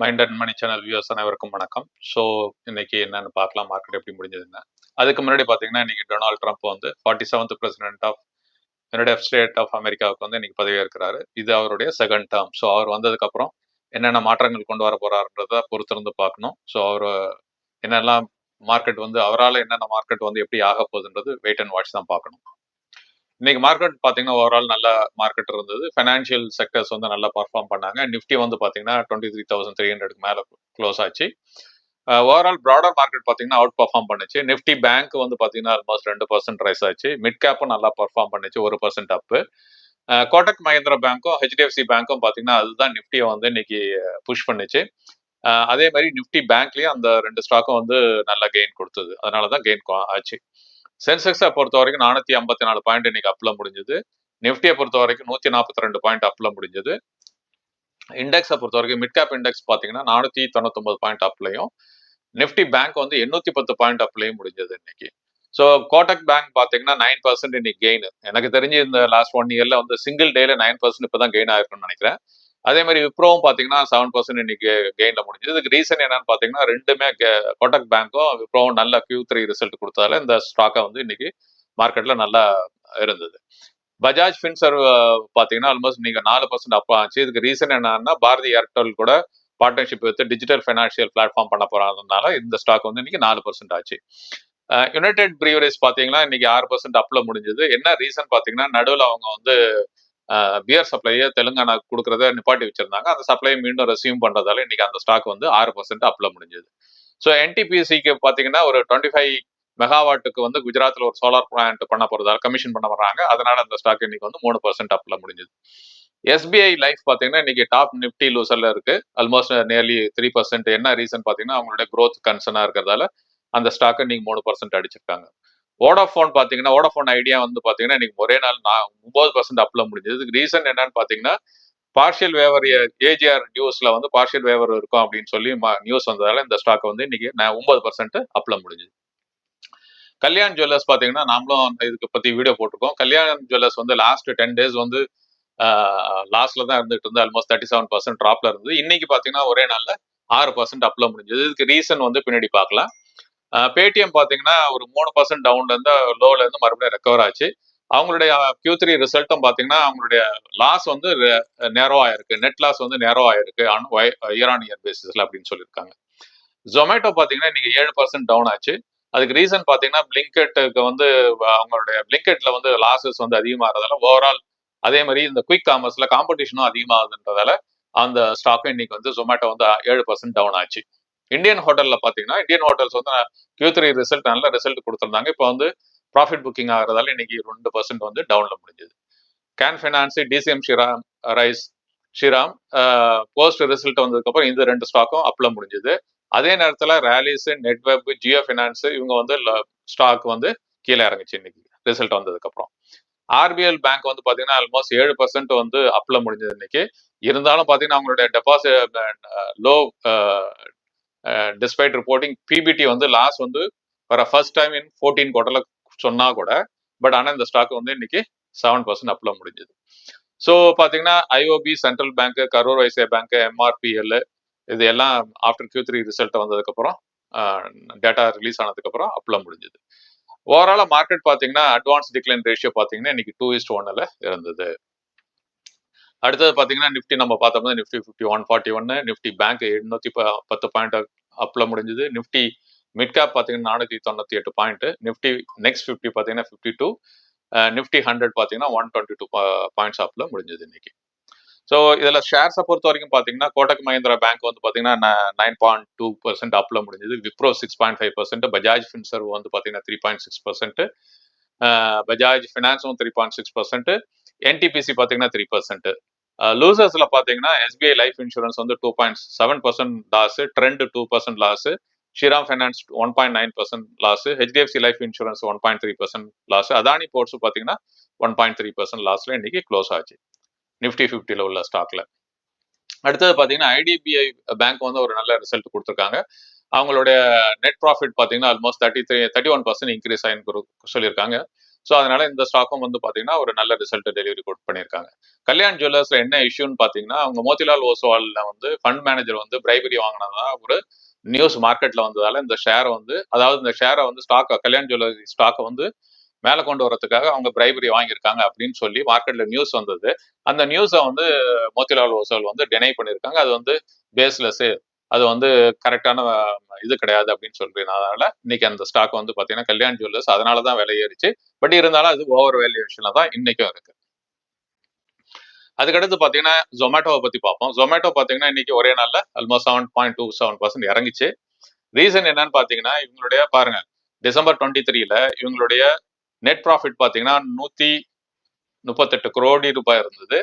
Mind and money channel views அனைவருக்கும் வணக்கம். So இன்னைக்கு என்னன்னு பார்க்கலாம். மார்க்கெட் எப்படி முடிஞ்சதுன்னு. அதுக்கு முன்னாடி பார்த்தீங்கன்னா இன்னைக்கு டொனால்ட் ட்ரம்ப் வந்து forty seventh president of United State of அமெரிக்காவுக்கு வந்து இன்னைக்கு பதவியேற்கிறாரு. இது அவருடைய செகண்ட் டேர்ம் ஸோ அவர் வந்ததுக்கப்புறம் என்னென்ன மாற்றங்கள் கொண்டு வர போறாருன்றத பொறுத்திருந்து பார்க்கணும். ஸோ அவர் என்னெல்லாம் மார்க்கெட் வந்து அவரால் என்னென்ன மார்க்கெட் வந்து எப்படி ஆக போகுதுன்றது வெயிட் அண்ட் வாட்ச் தான் பார்க்கணும். இன்னைக்கு மார்க்கெட் பார்த்தீங்கன்னா ஓவரால் நல்ல மார்க்கெட் இருந்தது. ஃபைனான்ஷியல் செக்டர்ஸ் வந்து நல்லா பர்ஃபார்ம் பண்ணாங்க. நிஃப்டி வந்து பார்த்தீங்கன்னா டுவெண்ட்டி த்ரீ தௌசண்ட் த்ரீ ஹண்ட்ரடுக்கு மேலே க்ளோஸ் ஆச்சு. ஓவரால் ப்ராடர் மார்க்கெட் பார்த்தீங்கன்னா அவுட் பர்ஃபார்ம் பண்ணுச்சு. நிஃப்டி பேங்க் வந்து பார்த்தீங்கன்னா ஆல்மோஸ்ட் ரெண்டு பர்சன்ட் ரைஸ் ஆச்சு. மிட் கேப்பும் நல்லா பர்ஃபார்ம் பண்ணுச்சு. ஒரு பர்சன்ட் அப்பு கோட்டக் மஹேந்திரா பேங்க்கும் ஹெச்டிஎஃப்சி பேங்க்கும் பார்த்தீங்கன்னா அதுதான் நிஃப்டியை வந்து இன்னைக்கு புஷ் பண்ணுச்சு. அதே மாதிரி நிஃப்டி பேங்க்லேயும் அந்த ரெண்டு ஸ்டாக்கும் வந்து நல்ல கெயின் கொடுத்தது. அதனால தான் கெயின் ஆச்சு. சென்செக்ஸை பொறுத்த வரைக்கும் நானூத்தி ஐம்பத்தி நாலு பாயிண்ட் இன்னைக்கு அப்பில் முடிஞ்சது. நிஃப்டியை பொறுத்த வரைக்கும் நூத்தி நாற்பத்தி ரெண்டு பாயிண்ட் அப்பில் முடிஞ்சது. இண்டெக்ஸை பொறுத்த வரைக்கும் மிட் கேப் இண்டெக்ஸ் பார்த்தீங்கன்னா நானூத்தி தொண்ணூத்தொன்பது பாயிண்ட் அப்லையும் நிஃப்டி பேங்க் வந்து எண்ணூத்தி பத்து பாயிண்ட் அப்லையும் முடிஞ்சது இன்னைக்கு. ஸோ கோட்டக் பேங்க் பார்த்தீங்கன்னா நைன் பர்சன்ட் இன்னைக்கு கெயின் எனக்கு தெரிஞ்சு இந்த லாஸ்ட் ஒன் இயர்ல வந்து சிங்கிள் டேல நைன் பர்சன்ட் இப்போ தான் கெயின் ஆயிருக்குன்னு நினைக்கிறேன். அதே மாதிரி விப்ரோவும் பார்த்தீங்கன்னா செவன் பர்சன்ட் இன்னைக்கு கெயினில் முடிஞ்சது. இதுக்கு ரீசன் என்னன்னு பார்த்தீங்கன்னா ரெண்டுமே கோட்டக் பேங்க்கும் விப்ரோவும் நல்ல கியூ த்ரீ ரிசல்ட் கொடுத்ததால இந்த ஸ்டாக்கை வந்து இன்னைக்கு மார்க்கெட்ல நல்லா இருந்தது. பஜாஜ் ஃபின்சர்வ் பார்த்தீங்கன்னா ஆல்மோஸ்ட் நீங்க நாலு பர்சன்ட் அப்போ ஆச்சு. இதுக்கு ரீசன் என்னன்னா பாரதி ஏர்டெல் கூட partnership with digital financial platform பண்ண போறதுனால இந்த ஸ்டாக் வந்து இன்னைக்கு நாலு பர்சன்ட் ஆச்சு. யுனைடெட் ப்ரீவரேஜ் பார்த்தீங்கன்னா இன்னைக்கு ஆறு பர்சன்ட் அப்ல முடிஞ்சது. என்ன ரீசன் பார்த்தீங்கன்னா நடுவில் அவங்க வந்து பியர் சப்ளையை தெலுங்கானா கொடுக்கறத நிப்பாட்டி வச்சிருந்தாங்க. அந்த சப்ளையை மீண்டும் ரெசியூம் பண்ணுறதால இன்னைக்கு அந்த ஸ்டாக் வந்து ஆறு பர்சன்ட் அப்பில் முடிஞ்சது. ஸோ என்டிபிசிக்கு பார்த்தீங்கன்னா ஒரு டுவெண்ட்டி ஃபைவ் மெகாவாட்டுக்கு வந்து குஜராத்தில் ஒரு சோலார் பிளான்ட் பண்ண போகிறதால கமிஷன் பண்ண வர்றாங்க அதனால அந்த ஸ்டாக் இன்னைக்கு வந்து மூணு பர்சன்ட் அப்பில் முடிஞ்சது. எஸ்பிஐ லைஃப் பார்த்தீங்கன்னா இன்னைக்கு டாப் நிஃப்டி லூசர்ல இருக்கு. ஆல்மோஸ்ட் நியர்லி த்ரீ பர்சன்ட் என்ன ரீசன் பார்த்தீங்கன்னா அவங்களுடைய க்ரோத் கன்சர்னாக இருக்கிறதால அந்த ஸ்டாக்கை இன்னைக்கு மூணு பர்சன்ட் அடிச்சிருக்காங்க. ஓடாஃபோன் பார்த்தீங்கன்னா ஓடாஃபோன் ஐடியா வந்து பார்த்தீங்கன்னா இன்னைக்கு ஒரே நாள் நான் ஒன்பது பர்சன்ட் அப்ல முடிஞ்சது. இதுக்கு ரீசன் என்னன்னு பார்த்தீங்கன்னா பார்ஷியல் வேவர் ஏஜிஆர் நியூஸ்ல வந்து பார்ஷியல் வேவர் இருக்கும் அப்படின்னு சொல்லி நியூஸ் வந்ததால இந்த ஸ்டாக் வந்து இன்னைக்கு நான் ஒன்பது பர்சன்ட் அப்ல முடிஞ்சது. கல்யாண் ஜுவல்லர்ஸ் பார்த்தீங்கன்னா நாமளும் இதுக்கு பத்தி வீடியோ போட்டிருக்கோம். கல்யாண் ஜுவல்லர்ஸ் வந்து லாஸ்ட் டென் டேஸ் வந்து லாஸ்ட்ல தான் இருந்துட்டு இருந்து ஆல்மோஸ்ட் தேர்ட்டி செவன் பர்சன்ட் ட்ராப்ல இருந்தது. இன்னைக்கு பார்த்தீங்கன்னா ஒரே நாளில் ஆறு பர்சன்ட் அப்ல முடிஞ்சது. இதுக்கு ரீசன் வந்து பின்னாடி பார்க்கலாம் பேடிஎம் பார்த்தீங்கன்னா ஒரு மூணு பர்சன்ட் டவுன்ல இருந்து லோல இருந்து மறுபடியும் ரெக்கவர் ஆச்சு. அவங்களுடைய கியூ த்ரீ ரிசல்ட்டும் பார்த்தீங்கன்னா அவங்களுடைய லாஸ் வந்து நேரோ ஆயிருக்கு. நெட் லாஸ் வந்து நேரோ ஆயிருக்கு. இயர் ஆன் இயர் பேசிஸ்ல அப்படின்னு சொல்லியிருக்காங்க. ஜொமேட்டோ பார்த்தீங்கன்னா இன்னைக்கு ஏழு பர்சன்ட் டவுன் ஆச்சு. அதுக்கு ரீசன் பார்த்தீங்கன்னா பிளிங்கெட்டுக்கு வந்து அவங்களுடைய பிளிங்கெட்ல வந்து லாசஸ் வந்து அதிகமாகிறதால ஓவரால் அதே மாதிரி இந்த குயிக் காமர்ஸ்ல காம்படிஷனும் அதிகமாகுதுன்றதால அந்த ஸ்டாக்கும் இன்னைக்கு வந்து ஜொமேட்டோ வந்து ஏழு பர்சன்ட் டவுன் ஆச்சு. இந்தியன் ஹோட்டல்ல பாத்தீங்கன்னா இந்தியன் ஹோட்டல்ஸ் வந்து கியூ த்ரீ ரிசல்ட் நல்ல ரிசல்ட் கொடுத்துருந்தாங்க. இப்போ வந்து ப்ராஃபிட் புக்கிங் ஆகிறதால இன்னைக்கு ரெண்டு பர்சன்ட் வந்து டவுன்ல முடிஞ்சது. Can finance DCM Shriram rise Shriram post result வந்ததுக்கப்புறம் இந்த ரெண்டு ஸ்டாக்கும் அப்ல முடிஞ்சது. அதே நேரத்தில் ரேலிஸ் நெட்வொர்க்கு ஜியோ ஃபினான்ஸ் இவங்க வந்து ஸ்டாக் வந்து கீழே இறங்குச்சு இன்னைக்கு ரிசல்ட் வந்ததுக்கப்புறம். ஆர்பிஎல் பேங்க் வந்து பார்த்தீங்கன்னா ஆல்மோஸ்ட் ஏழு பர்சன்ட் வந்து அப்ல முடிஞ்சது இன்னைக்கு. இருந்தாலும் பார்த்தீங்கன்னா அவங்களுடைய deposit low uh, despite reporting PBT வந்து லாஸ் வந்து வர ஃபர்ஸ்ட் டைம் இன் ஃபோர்டீன் குவார்டர்ல சொன்னா கூட பட் ஆனால் இந்த ஸ்டாக் வந்து இன்னைக்கு செவன் பர்சன்ட் அப்ல முடிஞ்சது. ஸோ பார்த்தீங்கன்னா IOB Central Bank Karur Vysya bank MRPL இது எல்லாம் ஆஃப்டர் கியூ த்ரீ ரிசல்ட் வந்ததுக்கப்புறம் டேட்டா ரிலீஸ் ஆனதுக்கப்புறம் அப்ல முடிஞ்சது. ஓவராலாக மார்க்கெட் பார்த்தீங்கன்னா அட்வான்ஸ் டிக்ளைன் ரேஷியோ பார்த்தீங்கன்னா இன்னைக்கு டூ இஸ்ட் ஒன்னில் இருந்தது. அடுத்தது பார்த்தீங்கன்னா நிஃப்டி நம்ம பார்த்தோம்னா நிஃப்டி ஃபிஃப்டி ஒன் ஃபார்ட்டி ஒன்னு நிஃப்டி பேங்க் எண்ணூத்தி பத்து பாயிண்ட் அப்ல முடிஞ்சது. நிஃப்டி மிட் கேப் பார்த்தீங்கன்னா நானூற்றி தொண்ணூற்றி எட்டு பாயிண்ட் நிஃப்டி நெக்ஸ்ட் ஃபிஃப்டி பார்த்தீங்கன்னா ஃபிஃப்டி டூ நிஃப்டி ஹண்ட்ரட் பார்த்தீங்கன்னா ஒன் டுவெண்ட்டி டூ பாயிண்ட்ஸ் அப்ல முடிஞ்சது இன்னைக்கு. ஸோ இதில் ஷேர்ஸை பொறுத்த வரைக்கும் பார்த்தீங்கன்னா கோட்டக் மஹிந்திரா பேங்க் வந்து பார்த்தீங்கன்னா நைன் பாயிண்ட் டூ பர்சன்ட் அப்ல முடிஞ்சது. Wipro six point five percent Bajaj Finserv வந்து பார்த்தீங்கன்னா three point six percent Bajaj ஃபினான்ஸும் three point six percent NTPC பார்த்தீங்கன்னா த்ரீ பர்சன்ட் லூசர்ஸ்ல பார்த்தீங்கன்னா எஸ்பிஐ லைஃப் இன்சூரன்ஸ் வந்து two point seven percent loss Trent two percent loss Shriram finance one point nine percent loss HDFC life insurance one point three percent loss Adani ports பார்த்தீங்கன்னா one point three percent லாஸ்ல இன்னைக்கு close ஆச்சு. Nifty ஃபிஃப்டியில் உள்ள ஸ்டாக்ல அடுத்தது பார்த்தீங்கன்னா IDBI bank வந்து ஒரு நல்ல ரிசல்ட் கொடுத்துருக்காங்க. அவங்களுடைய நெட் ப்ராஃபிட் பார்த்தீங்கன்னா almost thirty three thirty one percent increase ஆகின்னு சொல்லியிருக்காங்க. ஸோ அதனால இந்த ஸ்டாக்கும் வந்து பார்த்தீங்கன்னா ஒரு நல்ல ரிசல்ட் டெலிவரி கொடுத்து பண்ணியிருக்காங்க. கல்யாண் ஜுவல்லர்ஸ்ல என்ன இஷ்யூன்னு பார்த்தீங்கன்னா அவங்க மோதிலால் ஓஸ்வால்ல வந்து ஃபண்ட் மேனேஜர் வந்து பிரைபரி வாங்கினதா ஒரு நியூஸ் மார்க்கெட்ல வந்ததால இந்த ஷேரை வந்து அதாவது இந்த ஷேரை வந்து ஸ்டாக் கல்யாண் ஜுவல்லரி ஸ்டாக்கை வந்து மேலே கொண்டு வரதுக்காக அவங்க பிரைபரி வாங்கியிருக்காங்க அப்படின்னு சொல்லி மார்க்கெட்ல நியூஸ் வந்தது. அந்த நியூஸை வந்து மோதிலால் ஓஸ்வால் வந்து டெனை பண்ணியிருக்காங்க. அது வந்து பேஸ்லெஸ் அது வந்து கரெக்டான இது கிடையாது அப்படின்னு சொல்றதுனால இன்னைக்கு அந்த ஸ்டாக் வந்து பாத்தீங்கன்னா கல்யாண் ஜுவல்லர்ஸ் அதனால தான் விலை ஏறிச்சு. பட் இருந்தாலும் அது ஓவர் வேல்யூஷன்ல தான் இன்னைக்கும் இருக்கு. அதுக்கடுத்து பாத்தீங்கன்னா ஜொமேட்டோவை பத்தி பார்ப்போம். ஜொமேட்டோ பாத்தீங்கன்னா இன்னைக்கு ஒரே நாள்ல almost seven point two seven percent இறங்கிச்சு. Reason என்னன்னு பாத்தீங்கன்னா இவங்களுடைய பாருங்க டிசம்பர் டுவெண்ட்டி த்ரீல இவங்களுடைய நெட் ப்ராஃபிட் பாத்தீங்கன்னா நூத்தி முப்பத்தெட்டு கோடி ரூபாய் இருந்தது.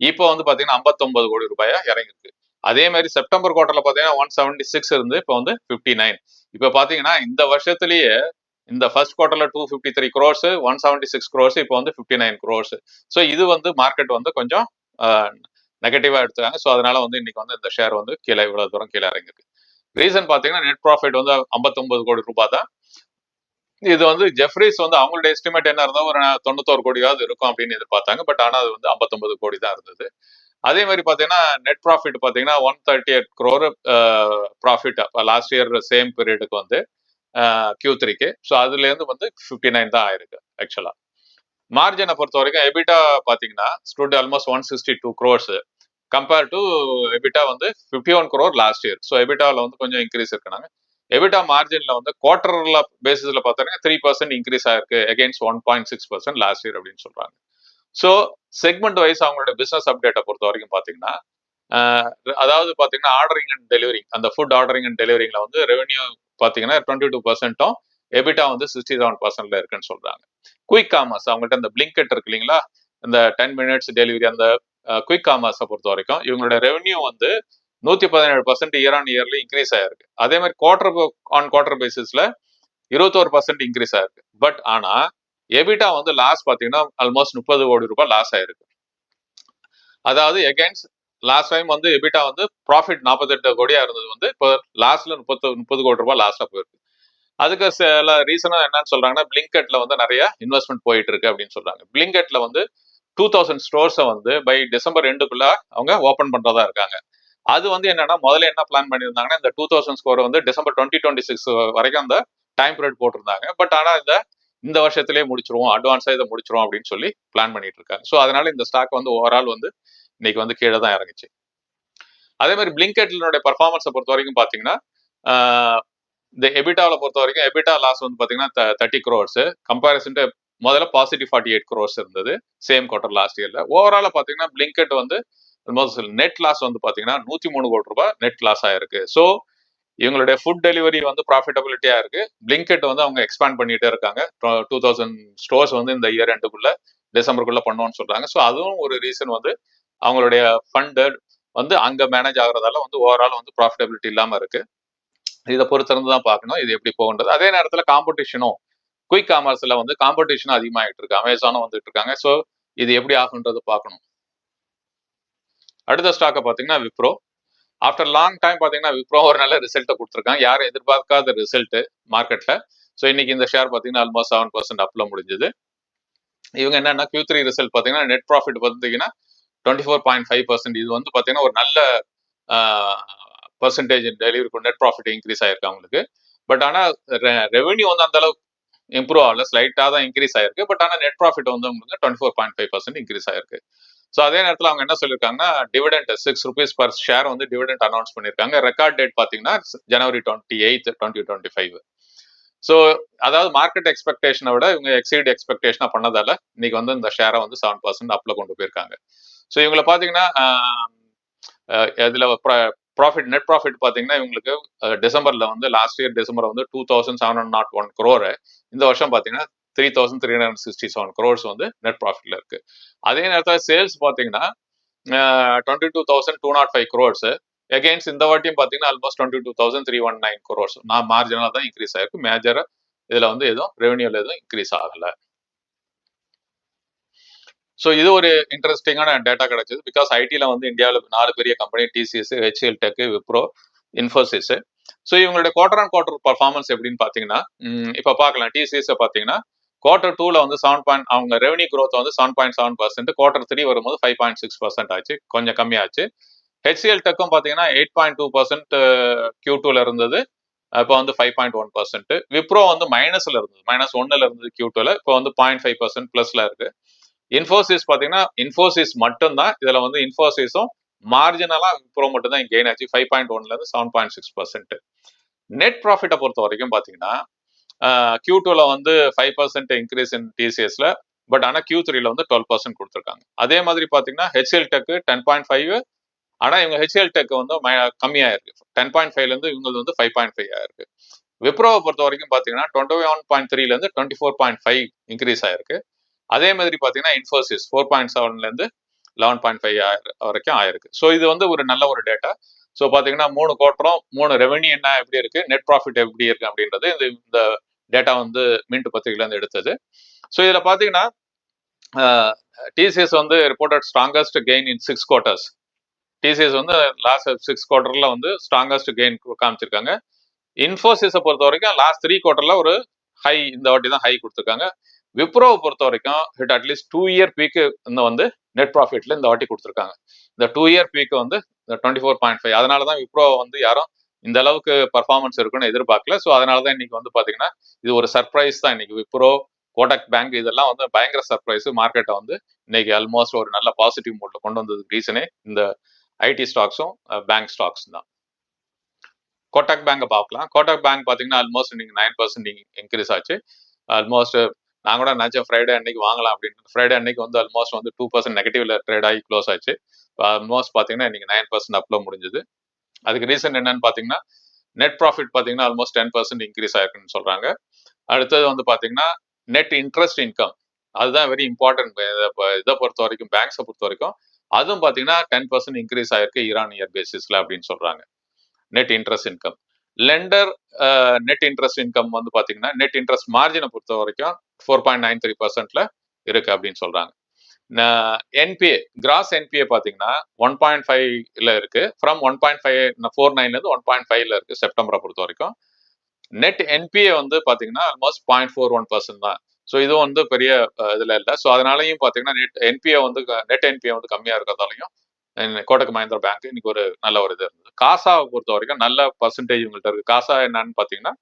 இப்போ வந்து பாத்தீங்கன்னா ஐம்பத்தொன்பது கோடி ரூபாயா இறங்கிருக்கு அதே மாதிரி செப்டம்பர் குவார்டர்ல பாத்தீங்கன்னா ஒன் செவன்டி சிக்ஸ் இருந்து இப்போ வந்து ஃபிஃப்டி நைன் இப்போ பாத்தீங்கன்னா இந்த வருஷத்துலயே இந்த first குவார்டர்ல two fifty three crores one seventy six crores இப்போ வந்து ஃபிஃப்டி நைன் க்ரோர்ஸ் ஸோ இது வந்து மார்க்கெட் வந்து கொஞ்சம் நெகட்டிவா எடுத்துக்காங்க ஸோ அதனால வந்து இன்னைக்கு வந்து இந்த ஷேர் வந்து கீழே இவ்வளவு தூரம் கீழே இறங்கிருக்கு ரீசன் பாத்தீங்கன்னா நெட் ப்ராஃபிட் வந்து ஐம்பத்தொன்பது கோடி ரூபாய் தான். இது வந்து ஜெஃப்ரிஸ் வந்து அவங்களோட எஸ்டிமேட் என்ன இருந்தால் ஒரு தொண்ணூத்தோரு கோடியாவது இருக்கும் அப்படின்னு எதிர்பார்த்தாங்க. பட் ஆனால் அது வந்து ஐம்பத்தொன்பது கோடி தான் இருந்தது. அதே மாதிரி பார்த்தீங்கன்னா நெட் ப்ராஃபிட் பார்த்தீங்கன்னா one thirty eight crore profit last year same பீரியடுக்கு வந்து கியூ த்ரீக்கு ஸோ அதுலேருந்து வந்து ஃபிஃப்டி நைன் தான் ஆயிருக்கு ஆக்சுவலாக மார்ஜினை பொறுத்த வரைக்கும் எபிட்டா பார்த்தீங்கன்னா stood almost one sixty two crores compare to EBITDA வந்து fifty one crore last year so எபிட்டாவில் வந்து கொஞ்சம் இன்க்ரீஸ் இருக்குனாங்க எபிட்டா மார்ஜின்ல வந்து குவார்டர்ல பேசிஸ்ல பார்த்தீங்கன்னா த்ரீ பர்சன்ட் இன்க்ரீஸ் ஆயிருக்கு against one point six percent last year அப்படின்னு சொல்றாங்க. ஸோ செக்மெண்ட் வைஸ் அவங்களோட பிசினஸ் அப்டேட்டை பொறுத்த வரைக்கும் பார்த்தீங்கன்னா அதாவது பார்த்தீங்கன்னா ஆர்டரிங் அண்ட் டெலிவரி அந்த ஃபுட் ஆர்டரிங் அண்ட் டெலிவரிங்ல வந்து ரெவன்யூ பார்த்தீங்கன்னா டுவெண்ட்டி டூ பர்சன்ட்டும் எபிட்டா வந்து சிக்ஸ்டி செவன் பர்சன்ட்ல இருக்குன்னு சொல்றாங்க. குயிக் காமர்ஸ் அவங்கள்ட்ட அந்த பிளிங்கெட் இருக்கு இல்லைங்களா? இந்த டென் மினிட்ஸ் டெலிவரி அந்த குயிக் காமர்ஸை பொறுத்த வரைக்கும் இவங்களோட ரெவன்யூ வந்து நூத்தி பதினேழு பர்சன்ட் இயர் ஆன் இயர்ல இன்க்ரீஸ் ஆயிருக்கு. அதே மாதிரி குவார்டர் ஆன் குவார்டர் பேசிஸ்ல இருபத்தோரு பர்சன்ட் இன்க்ரீஸ் ஆயிருக்கு. பட் ஆனா எபிட்டா வந்து லாஸ் பாத்தீங்கன்னா ஆல்மோஸ்ட் முப்பது கோடி ரூபாய் லாஸ் ஆயிருக்கு. அதாவது எகெயின்ஸ்ட் லாஸ்ட் டைம் வந்து எபிட்டா வந்து ப்ராஃபிட் நாற்பத்தெட்டு கோடியா இருந்தது வந்து இப்போ லாஸ்ட்ல முப்பத்து முப்பது கோடி ரூபாய் லாஸ்டா போயிருக்கு. அதுக்கு சில ரீசனா என்னன்னு சொல்றாங்கன்னா பிளிங்கெட்ல வந்து நிறைய இன்வெஸ்ட்மெண்ட் போயிட்டு இருக்கு அப்படின்னு சொல்றாங்க. பிளிங்கெட்ல வந்து டூ தௌசண்ட் ஸ்டோர்ஸை வந்து பை டிசம்பர் ரெண்டுக்குள்ள அவங்க ஓப்பன் பண்றதா இருக்காங்க. அது வந்து என்னன்னா முதல்ல என்ன பிளான் பண்ணியிருந்தாங்கன்னா இந்த டூ தௌசண்ட் ஸ்கோர் வந்து டிசம்பர் டுவெண்ட்டி டுவெண்ட்டி சிக்ஸ் வரைக்கும் அந்த டைம் பீரியட் போட்டிருந்தாங்க. பட் ஆனா இந்த இந்த வருஷத்துலேயே முடிச்சிருவோம் அட்வான்ஸா இதை முடிச்சிருவோம் அப்படின்னு சொல்லி பிளான் பண்ணிட்டு இருக்காரு. ஸோ அதனால இந்த ஸ்டாக் வந்து ஓவரால் வந்து இன்னைக்கு வந்து கீழே தான் இறங்குச்சு. அதே மாதிரி பிளிங்கெட்லினுடைய பர்ஃபார்மன்ஸை பொறுத்த வரைக்கும் பார்த்தீங்கன்னா இந்த எபிட்டாவில் பொறுத்த வரைக்கும் எபிட்டா லாஸ் வந்து பார்த்தீங்கன்னா தேர்ட்டி க்ரோர்ஸ் கம்பேரிசன் முதல்ல பாசிட்டிவ் ஃபார்ட்டி எயிட் க்ரோர்ஸ் இருந்தது சேம் குவார்டர் லாஸ்ட் இயர்ல ஓவரால பார்த்தீங்கன்னா பிளிங்கெட் வந்து நெட் லாஸ் வந்து பார்த்தீங்கன்னா நூற்றி மூணு கோடி ரூபாய் நெட் லாஸ் ஆயிருக்கு. ஸோ இவங்களுடைய ஃபுட் டெலிவரி வந்து ப்ராஃபிட்டபிலிட்டியா இருக்கு. பிளிங்கெட் வந்து அவங்க எக்ஸ்பேண்ட் பண்ணிட்டே இருக்காங்க. டூ தௌசண்ட் ஸ்டோர்ஸ் வந்து இந்த இயர் எண்டுக்குள்ள டிசம்பருக்குள்ள பண்ணுவோம்னு சொல்றாங்க. ஸோ அதுவும் ஒரு ரீசன் வந்து அவங்களுடைய ஃபண்டு வந்து அங்க மேனேஜ் ஆகுறதால வந்து ஓவரால் வந்து ப்ராஃபிட்டபிலிட்டி இல்லாம இருக்கு. இதை பொறுத்திருந்து தான் பார்க்கணும். இது எப்படி போகுன்றது. அதே நேரத்தில் காம்படிஷனும் குயிக் காமர்ஸ்ல வந்து காம்படிஷனும் அதிகமாகிட்டு இருக்கு. அமேசானும் வந்துட்டு இருக்காங்க. ஸோ இது எப்படி ஆகுன்றது பார்க்கணும். அடுத்த ஸ்டாக்கை பார்த்தீங்கன்னா விப்ரோ ஆஃப்டர் லாங் டைம் பார்த்தீங்கன்னா விப்ரோ ஒரு நல்ல ரிசல்ட்டை கொடுத்துருக்காங்க. யாரும் எதிர்பார்க்காத ரிசல்ட் மார்க்கெட்ல ஸோ இன்னைக்கு இந்த ஷேர் பார்த்தீங்கன்னா ஆல்மோஸ்ட் செவன் பர்சன்ட் அப்ல முடிஞ்சது. இவங்க என்னன்னா கியூ த்ரீ ரிசல்ட் பார்த்தீங்கன்னா நெட் ப்ராஃபிட் பார்த்தீங்கன்னா twenty four point five percent இது வந்து பார்த்தீங்கன்னா ஒரு நல்ல percentage delivery net profit increase ஆயிருக்கு அவங்களுக்கு. பட் ஆனால் ரெவென்யூ வந்து அந்த அளவுக்கு இம்ப்ரூவ் ஆகல. ஸ்லைட்டாக தான் இன்க்ரீஸ் ஆயிருக்கு. பட் ஆனால் நெட் ப்ராஃபிட் வந்து உங்களுக்கு twenty four point five percent increase ஆயிருக்கு. ஸோ அதே நேரத்தில் அவங்க என்ன சொல்லியிருக்காங்கன்னா dividend six rupees per share வந்து டிவிடெண்ட் அனௌன்ஸ் பண்ணியிருக்காங்க ரெக்கார்ட் டேட் பார்த்தீங்கன்னா January twenty eighth twenty twenty five so அதாவது மார்க்கெட் எக்ஸ்பெக்டேஷனை விட இவங்க எக்ஸைட் எக்ஸ்பெக்டேஷனாக பண்ணதால இன்னைக்கு வந்து இந்த ஷேரை வந்து செவன் பர்சன்ட் அப்ல கொண்டு போயிருக்காங்க. ஸோ இவங்களை பார்த்தீங்கன்னா இதில் ப்ராஃபிட் நெட் ப்ராஃபிட் பார்த்தீங்கன்னா இவங்களுக்கு டிசம்பர்ல வந்து லாஸ்ட் இயர் டிசம்பர் வந்து two thousand seven hundred naught one crore இந்த வருஷம் பார்த்தீங்கன்னா three thousand three hundred sixty seven crores வந்து நெட் ப்ராஃபிட்ல இருக்கு. அதே நேரத்தில் சேல்ஸ் பார்த்தீங்கன்னா twenty two thousand two naught five crores against இந்த வாட்டியும் பார்த்தீங்கன்னா almost twenty two thousand three one nine crores நான் மார்ஜினலாக தான் இன்க்ரீஸ் ஆயிருக்கு. மேஜர் இதில் வந்து எதுவும் ரெவன்யூல எதுவும் இன்க்ரீஸ் ஆகலை. ஸோ இது ஒரு இன்ட்ரெஸ்டிங்கான டேட்டா கிடைச்சது. பிகாஸ் ஐடியில் வந்து இந்தியாவில் நாலு பெரிய company TCS HCL tech Wipro Infosys so இவங்களுடைய குவார்டர் அண்ட் குவார்டர் பர்ஃபார்மன்ஸ் எப்படின்னு பார்த்தீங்கன்னா இப்போ பார்க்கலாம். டிசிஎஸ் பார்த்தீங்கன்னா குவார்டர் டூல வந்து செவன் பாயிண்ட் அவங்க ரெவன்யூ க்ரோத் வந்து seven point seven percent quarter three வரும்போது ஃபைவ் பாயிண்ட் சிக்ஸ் பர்சன்ட் ஆச்சு கொஞ்சம் கம்மியாச்சு. ஹெச்சிஎல் டெக்கும் பார்த்தீங்கன்னா eight point two percent Q டூல இருந்தது இப்போ வந்து five point one percent Wipro வந்து மைனஸ்ல இருந்தது மைனஸ் ஒன்னுல இருந்தது கியூ டூல இப்போ வந்து பாயிண்ட் ஃபைவ் பர்சன்ட் பிளஸ்ல இருக்கு. இன்ஃபோசிஸ் பார்த்தீங்கன்னா இன்ஃபோசிஸ் மட்டும்தான் இதில் வந்து இன்ஃபோசிஸும் மார்ஜினலாக விப்ரோ மட்டும் தான் கெயின் ஆச்சு ஃபைவ் பாயிண்ட் ஒன்ல இருந்து seven point six percent net ப்ராஃபிட்டை பொறுத்த வரைக்கும் பார்த்தீங்கன்னா கியூ டூல வந்து ஃபைவ் பர்சன்ட் இன்க்ரீஸ் இன் டிசிஎஸ்ல பட் ஆனால் கியூ த்ரீல வந்து டுவெல் பர்சன்ட் கொடுத்துருக்காங்க. அதே மாதிரி பார்த்தீங்கன்னா HCL tech ten point five ஆனால் இவங்க ஹெச்எல் டெக் வந்து ம- இருக்கு டென் பாயிண்ட் ஃபைவ்ல இருந்து இவங்களுக்கு வந்து ஃபைவ் பாயிண்ட் ஃபைவ் ஆயிருக்கு. விப்ரோவை பொறுத்த வரைக்கும் பார்த்தீங்கன்னா டுவெண்ட்டி ஒன் பாயிண்ட் த்ரீல இருந்து twenty four point five increase ஆயிருக்கு. அதே மாதிரி பார்த்தீங்கன்னா இன்ஃபோசிஸ் ஃபோர் பாயிண்ட் செவன்ல இருந்து லெவன் பாயிண்ட் ஃபைவ் வரைக்கும் ஆயிருக்கு. ஸோ இது வந்து ஒரு நல்ல ஒரு டேட்டா ஸோ பார்த்தீங்கன்னா மூணு கோட்டரும் மூணு ரெவென்யூ என்ன எப்படி இருக்கு நெட் ப்ராஃபிட் எப்படி இருக்கு அப்படின்றது இந்த இந்த டேட்டா வந்து மீண்டு பத்திரிகையிலேருந்து எடுத்தது. ஸோ இதில் பார்த்தீங்கன்னா டிசிஎஸ் வந்து reported strongest gain in six quarters TCS வந்து லாஸ்ட் சிக்ஸ் குவார்ட்டரில் வந்து ஸ்ட்ராங்கஸ்ட் கெயின் காமிச்சிருக்காங்க. இன்ஃபோசிஸை பொறுத்த வரைக்கும் லாஸ்ட் த்ரீ குவார்ட்டர்ல ஒரு ஹை இந்த வாட்டி தான் ஹை கொடுத்துருக்காங்க. விப்ரோவை பொறுத்த வரைக்கும் hit at least two year பீக்கு இந்த வந்து நெட் ப்ராஃபிட்ல இந்த வாட்டி கொடுத்துருக்காங்க. இந்த டூ இயர் பீக்கு வந்து இந்த டுவெண்ட்டி ஃபோர் பாயிண்ட் ஃபைவ் அதனால தான் விப்ரோ வந்து யாரும் இந்த அளவுக்கு பர்ஃபார்மன்ஸ் இருக்குன்னு எதிர்பார்க்கல. ஸோ அதனால தான் இன்னைக்கு வந்து பார்த்தீங்கன்னா இது ஒரு சர்ப்ரைஸ் தான் இன்னைக்கு. விப்ரோ கோடக் பேங்க் இதெல்லாம் வந்து பயங்கர சர்ப்ரைஸ் மார்க்கெட்டை வந்து இன்னைக்கு ஆல்மோஸ்ட் ஒரு நல்ல பாசிட்டிவ் மூட்டில் கொண்டு வந்ததுக்கு ரீசனே இந்த ஐடி ஸ்டாக்ஸும் பேங்க் ஸ்டாக்ஸ் தான். கோட்டக் பேங்கை பார்க்கலாம். கோட்டக் பேங்க் பார்த்தீங்கன்னா ஆல்மோஸ்ட் இன்னைக்கு நைன் பர்சன்ட் இன்க்ரீஸ் ஆச்சு. ஆல்மோஸ்ட் நான் கூட நினச்சேன் ஃப்ரைடே அன்னைக்கு வாங்கலாம் அப்படின்னு ஃப்ரைடே அன்னைக்கு வந்து ஆல்மோஸ்ட் வந்து டூ பர்சன்ட் நெகட்டிவ்ல ட்ரேட் ஆகி க்ளோஸ் ஆச்சு. ஆல்மோஸ்ட் பார்த்தீங்கன்னா இன்னைக்கு நைன் பர்சன்ட் அப்ல முடிஞ்சது. அதுக்கு ரீசன் என்னன்னு பார்த்தீங்கன்னா நெட் ப்ராஃபிட் பார்த்தீங்கன்னா ஆல்மோஸ்ட் டென் பர்சன்ட் இன்க்ரீஸ் ஆயிருக்குன்னு சொல்றாங்க. அடுத்தது வந்து பார்த்தீங்கன்னா நெட் இன்ட்ரெஸ்ட் இன்கம் அதுதான் வெரி இம்பார்ட்டன்ட் இதை பொறுத்த வரைக்கும் பேங்க்ஸை பொறுத்த வரைக்கும் அதுவும் பார்த்தீங்கன்னா டென் பர்சன்ட் இன்க்ரீஸ் ஆயிருக்கு ஈரான் இயர் பேசிஸ்ல அப்படின்னு சொல்றாங்க. Net interest income lender net interest income வந்து பாத்தீங்கன்னா நெட் இன்ட்ரெஸ்ட் மார்ஜினை பொறுத்த வரைக்கும் ஃபோர் பாயிண்ட் நைன் த்ரீ பர்சன்ட்ல இருக்கு அப்படின்னு சொல்றாங்க. என்பிஏ கிராஸ் என்பிஏ பார்த்தீங்கன்னா ஒன் பாயிண்ட் ஃபைவ்ல இருக்கு. From one point five four நைன்லேருந்து one point ஃபைவ்ல இருக்கு செப்டம்பரை பொறுத்த வரைக்கும். நெட் என்பிஏ வந்து பார்த்தீங்கன்னா almost point four one percent தான். ஸோ இதுவும் வந்து பெரிய இதில் இல்லை. ஸோ அதனாலயும் பார்த்தீங்கன்னா நெட் என்பிஏ வந்து நெட் என்பிஏ வந்து கம்மியாக இருக்கிறதாலையும் கோட்டக் மஹிந்திரா பேங்க் இன்னைக்கு ஒரு நல்ல ஒரு இது இருந்தது. காசாவை பொறுத்த வரைக்கும் நல்ல பர்சன்டேஜ் உங்கள்கிட்ட இருக்கு. காசா என்னன்னு பார்த்தீங்கன்னா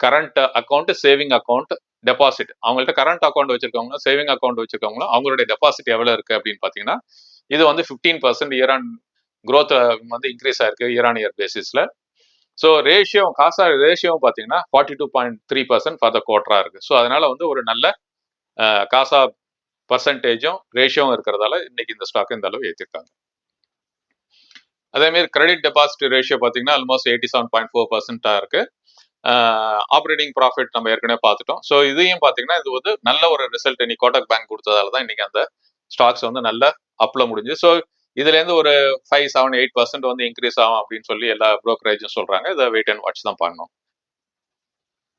current account saving account deposit அவங்கள்ட்ட கரண்ட் அக்கௌண்ட் வச்சிருக்கவங்க சேவிங் அக்கௌண்ட் வச்சிருக்கவங்களும் அவங்களுடைய டெபாசிட் எவ்வளவு இருக்கு அப்படின்னு பாத்தீங்கன்னா இது வந்து fifteen percent year on growth வந்து இன்க்ரீஸ் ஆயிருக்கு இயர் ஆன் இயர் பேசிஸ்ல ஸோ ரேஷியோ காசா ரேஷியோ பார்த்தீங்கன்னா forty two point three percent for the குவார்டரா இருக்கு. ஸோ அதனால வந்து ஒரு நல்ல காசா பர்சன்டேஜும் ரேஷியோவும் இருக்கிறதால இன்னைக்கு இந்த ஸ்டாக் இந்த அளவு ஏற்றிருக்காங்க அதே மாதிரி கிரெடிட் டெபாசிட் ரேஷியோ பார்த்தீங்கன்னா almost eighty seven point four பர்சன்டா இருக்கு. ஆப்ரேட்டிங் ப்ராஃபிட் நம்ம ஏற்கனவே பார்த்துட்டோம். ஸோ இதையும் பார்த்தீங்கன்னா இது வந்து நல்ல ஒரு ரிசல்ட் இன்னைக்கு கோட்டக் பேங்க் கொடுத்ததால தான் இன்னைக்கு அந்த ஸ்டாக்ஸ் வந்து நல்ல அப்ல முடிஞ்சு ஸோ இதுலேருந்து ஒரு ஃபைவ் செவன் எயிட் பர்சன்ட் வந்து இன்க்ரீஸ் ஆகும் அப்படின்னு சொல்லி எல்லா ப்ரோக்கரேஜும் சொல்றாங்க. இதை வெயிட் அண்ட் வாட்ச் தான் பண்ணணும்.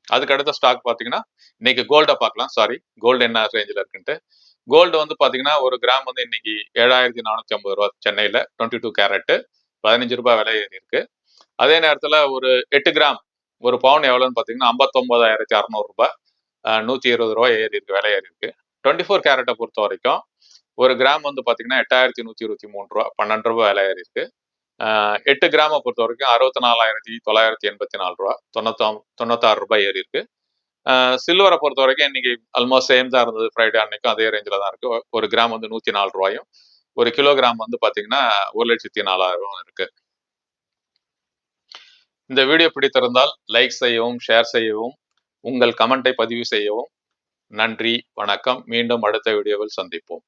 அதுக்கு அடுத்த ஸ்டாக் பார்த்தீங்கன்னா இன்னைக்கு கோல்டை பார்க்கலாம். சாரி கோல்டு என்ன ரேஞ்சில் இருக்குன்ட்டு. கோல்டு வந்து பார்த்தீங்கன்னா ஒரு கிராம் வந்து இன்னைக்கு ஏழாயிரத்தி நானூற்றி ஐம்பது ரூபா சென்னையில் டுவெண்ட்டி டூ கேரட்டு பதினஞ்சு ரூபாய் விலை ஏறி இருக்கு அதே நேரத்தில் ஒரு எட்டு கிராம் ஒரு பவுன் எவ்வளோன்னு பார்த்தீங்கன்னா ஐம்பத்தொம்பதாயிரத்தி அறநூறு ரூபாய். நூற்றி இருபது ரூபாய் ஏறி இருக்கு விலை ஏறி இருக்கு. டுவெண்ட்டி ஃபோர் கேரட்டை பொறுத்த வரைக்கும் ஒரு கிராம் வந்து பார்த்தீங்கன்னா எட்டாயிரத்தி நூற்றி இருபத்தி மூணு ரூபா பன்னெண்டு ரூபாய் விலை ஏறி இருக்கு. எட்டு கிராமை பொறுத்த வரைக்கும் அறுபத்தி நாலாயிரத்தி தொள்ளாயிரத்தி எண்பத்தி நாலு ரூபா தொண்ணூத்தாம் தொண்ணூத்தாறு ரூபாய் ஏறி இருக்கு. சில்வரை பொறுத்த வரைக்கும் இன்னைக்கு ஆல்மோஸ்ட் சேம் தான் இருந்தது ஃப்ரைடே அன்னைக்கும் அதே ரேஞ்சில் தான் இருக்கு. ஒரு கிராம் வந்து நூற்றி நாலு ரூபாயும் ஒரு கிலோகிராம் வந்து பார்த்தீங்கன்னா ஒரு லட்சத்தி நாலாயிரம் இருக்கு. இந்த வீடியோ பிடித்திருந்தால் லைக் செய்யவும் ஷேர் செய்யவும் உங்கள் கமெண்ட்டை பதிவு செய்யவும். நன்றி வணக்கம். மீண்டும் அடுத்த வீடியோவில் சந்திப்போம்.